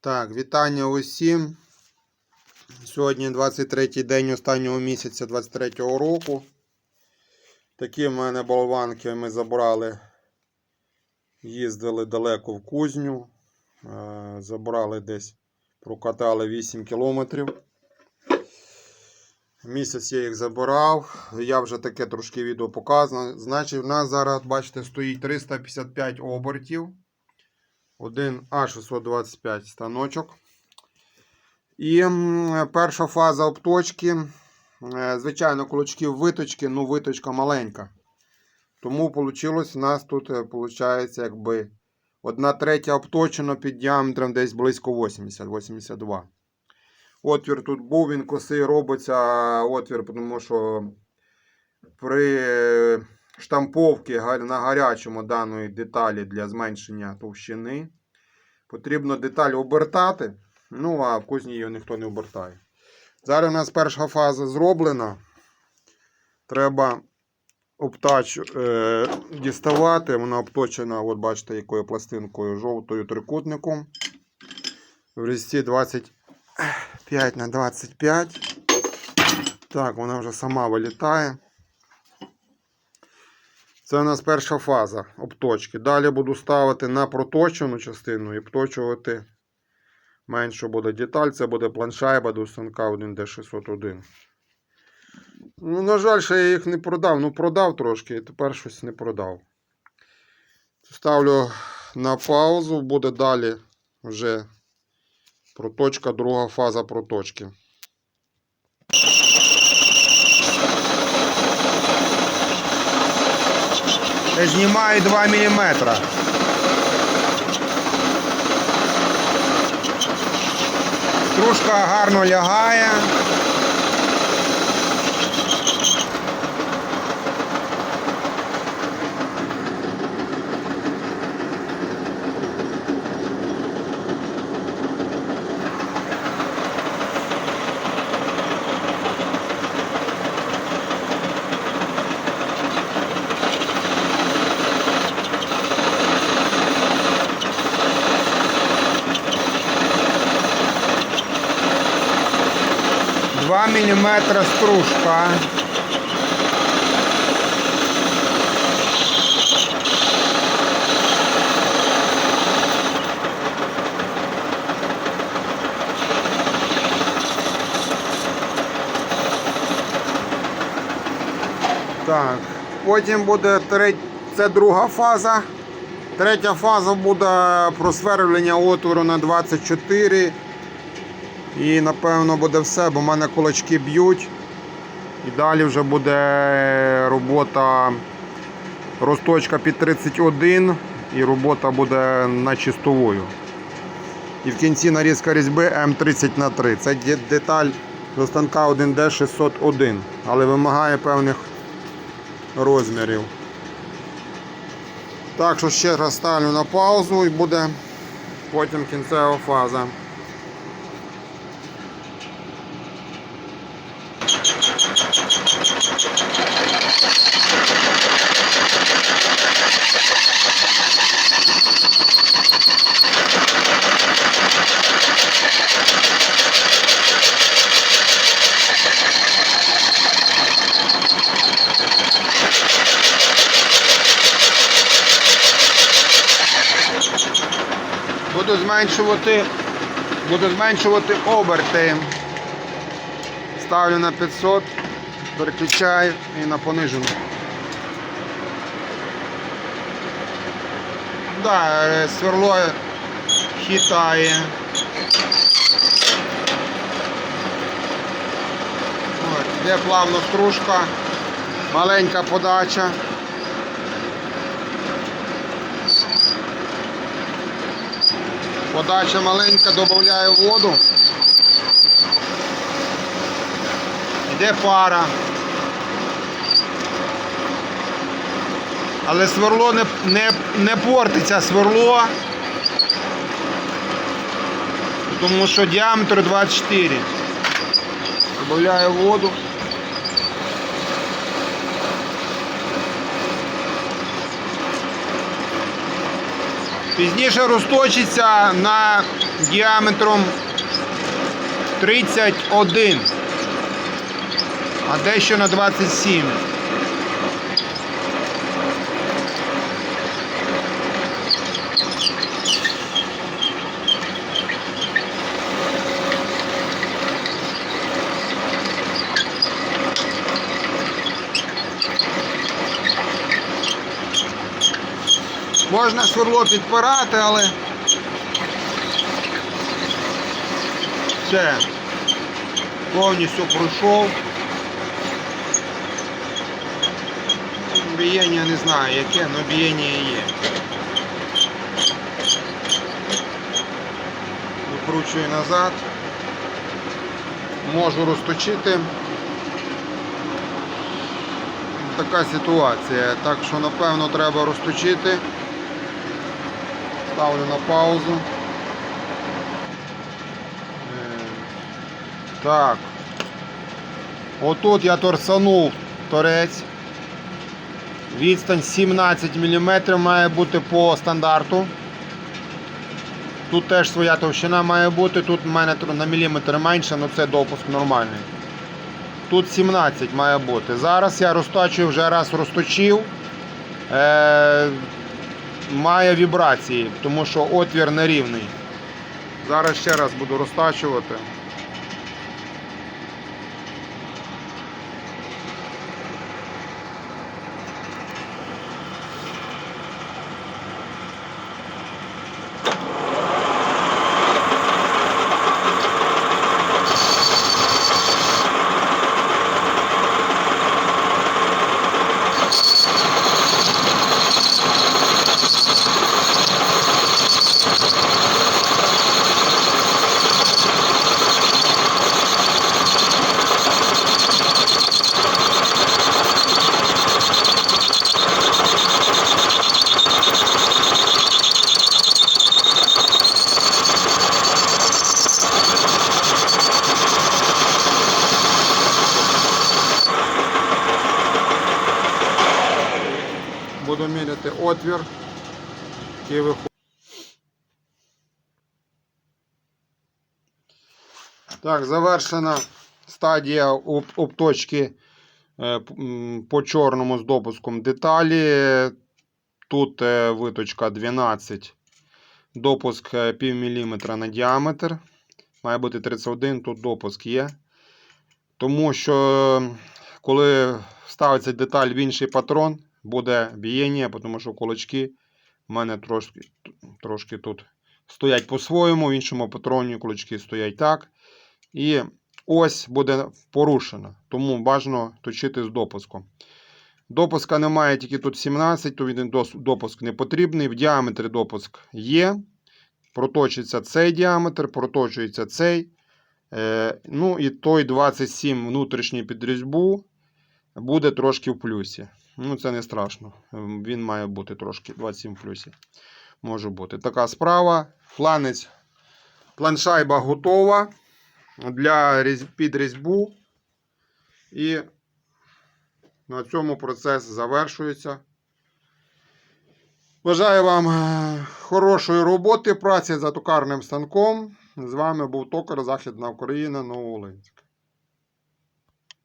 Так, вітання усім. Сьогодні 23-й день останнього місяця 23-го року. Такі в мене болванки ми забрали. Їздили далеко в кузню. Е, Забрали десь, прокатали 8 кілометрів. Місяць я їх забирав. Я вже таке трошки відео показано. Значить, в нас зараз, бачите, стоїть 355 обертів. Один А625 станочок. І перша фаза обточки. Е, Звичайно, кулачків виточки, ну виточка маленька. Тому вийшло у нас тут, виходить, якби одна третя обточена під діаметром десь близько 80-82. Отвір тут був, він косий робиться отвір, тому що при штамповці га- на гарячому даної деталі для зменшення товщини потрібно деталь обертати. Ну, а в кузні її ніхто не обертає. Зараз у нас перша фаза зроблена. Треба обтач е, діставати. Вона обточена, от бачите, якою пластинкою жовтою трикутником. В різці 25 на 25. Так, вона вже сама вилітає. Це у нас перша фаза обточки. Далі буду ставити на проточену частину і обточувати менше буде деталь. Це буде планшайба до станка 1D601. Ну, на жаль, ще я їх не продав. Ну, продав трошки, і тепер щось не продав. Ставлю на паузу, буде далі вже проточка, друга фаза проточки. Знімаю 2 мм. Стружка гарно лягає. Два міліметра стружка. Так, потім буде треть... це друга фаза. Третя фаза буде просверлення отвору на 24. І напевно буде все, бо в мене кулачки б'ють. І далі вже буде робота розточка під 31 і робота буде на чистовою. І в кінці нарізка різьби М30 на 3. Це деталь до станка 1D601, але вимагає певних розмірів. Так що ще раз ставлю на паузу і буде потім кінцева фаза. Буду зменшувати, буду зменшувати оберти. Ставлю на 500, переключаю і на понижену. Да, е, сверло хитає. От, Де плавно стружка, маленька подача. Подача маленька, додаю воду. Йде пара. Але сверло не, не, не портиться сверло. Тому що діаметр 24. Додаю воду. Пізніше розточиться на діаметром 31, а дещо на 27. Можна сверло підпирати, але все. Повністю пройшов. Бієння не знаю яке, але бієння є. Викручую назад. Можу розточити. Така ситуація. Так що напевно треба розточити. Ставлю на паузу. Е, Так. Отут я торсанув торець. Відстань 17 мм має бути по стандарту. Тут теж своя товщина має бути, тут в мене на міліметр менше, але це допуск нормальний. Тут 17 має бути. Зараз я розточую, вже раз розточив. Має вібрації, тому що отвір нерівний. Зараз ще раз буду розтачувати. Буду міряти отвір, який виходить. Так, завершена стадія обточки е, по чорному з допуском деталі. Тут е, виточка 12, допуск е, пів міліметра на діаметр. Має бути 31, тут допуск є. Тому що коли ставиться деталь в інший патрон, буде бієння, тому що кулачки в мене трошки, трошки тут стоять по-своєму, в іншому патроні кулачки стоять так. І ось буде порушена. Тому бажано точити з допуском. Допуска немає тільки тут 17, то він допуск не потрібний. В діаметрі допуск є. Проточиться цей діаметр, проточується цей. Е, ну і той 27 внутрішній під різьбу буде трошки в плюсі. Ну, це не страшно. Ем, Він має бути трошки 27 в. Може бути. Така справа. Фланець. Планшайба готова для під різьбу. І на цьому процес завершується. Бажаю вам е, хорошої роботи, праці за токарним станком. З вами був токар Західна Україна Нововолинськ.